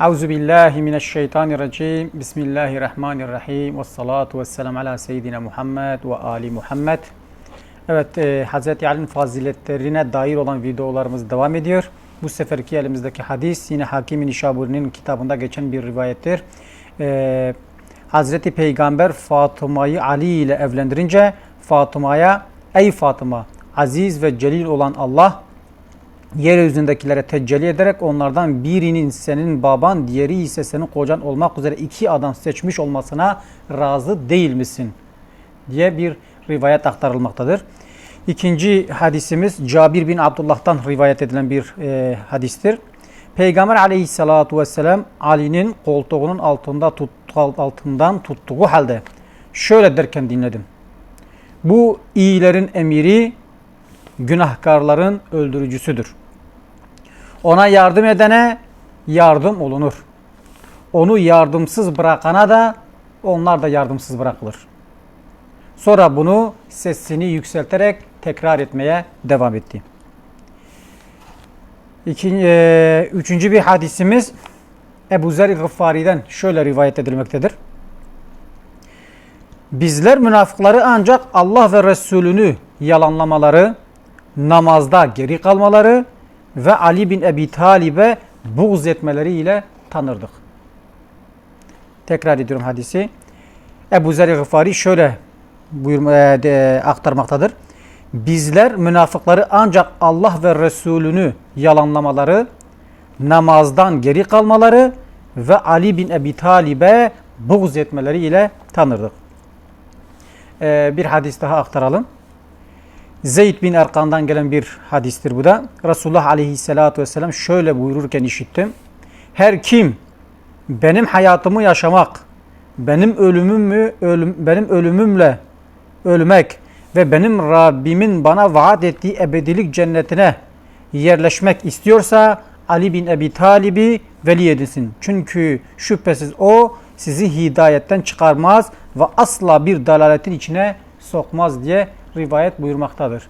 Euzu billahi mineşşeytanirracim. Bismillahirrahmanirrahim. Ve salatu ve selam ala seyyidina Muhammed ve ali Muhammed. Evet, e, Hz. Ali'nin faziletlerine dair olan videolarımız devam ediyor. Bu seferki elimizdeki hadis yine Hakim-i Nişaburi'nin kitabında geçen bir rivayettir. E, Hazreti Peygamber Fatıma'yı Ali ile evlendirince Fatıma'ya ey Fatıma aziz ve celil olan Allah yeryüzündekilere tecelli ederek onlardan birinin senin baban, diğeri ise senin kocan olmak üzere iki adam seçmiş olmasına razı değil misin? diye bir rivayet aktarılmaktadır. İkinci hadisimiz Cabir bin Abdullah'tan rivayet edilen bir e, hadistir. Peygamber aleyhissalatu vesselam Ali'nin koltuğunun altında tut, altından tuttuğu halde şöyle derken dinledim. Bu iyilerin emiri günahkarların öldürücüsüdür. Ona yardım edene yardım olunur. Onu yardımsız bırakana da onlar da yardımsız bırakılır. Sonra bunu sesini yükselterek tekrar etmeye devam etti. İkinci, e, üçüncü bir hadisimiz Ebu Zer Gıffari'den şöyle rivayet edilmektedir. Bizler münafıkları ancak Allah ve Resulünü yalanlamaları, namazda geri kalmaları ve Ali bin Ebi Talib'e buğz etmeleriyle tanırdık. Tekrar ediyorum hadisi. Ebu Zer Gıffari şöyle buyurma, e, de, aktarmaktadır. Bizler münafıkları ancak Allah ve Resulünü yalanlamaları, namazdan geri kalmaları ve Ali bin Ebi Talib'e buğz etmeleri ile tanırdık. Ee, bir hadis daha aktaralım. Zeyd bin Erkan'dan gelen bir hadistir bu da. Resulullah aleyhissalatu vesselam şöyle buyururken işittim. Her kim benim hayatımı yaşamak, benim ölümümü ölüm, benim ölümümle ölmek ve benim Rabbimin bana vaat ettiği ebedilik cennetine yerleşmek istiyorsa Ali bin Ebi Talib'i veli edinsin. Çünkü şüphesiz o sizi hidayetten çıkarmaz ve asla bir dalaletin içine sokmaz diye rivayet buyurmaktadır.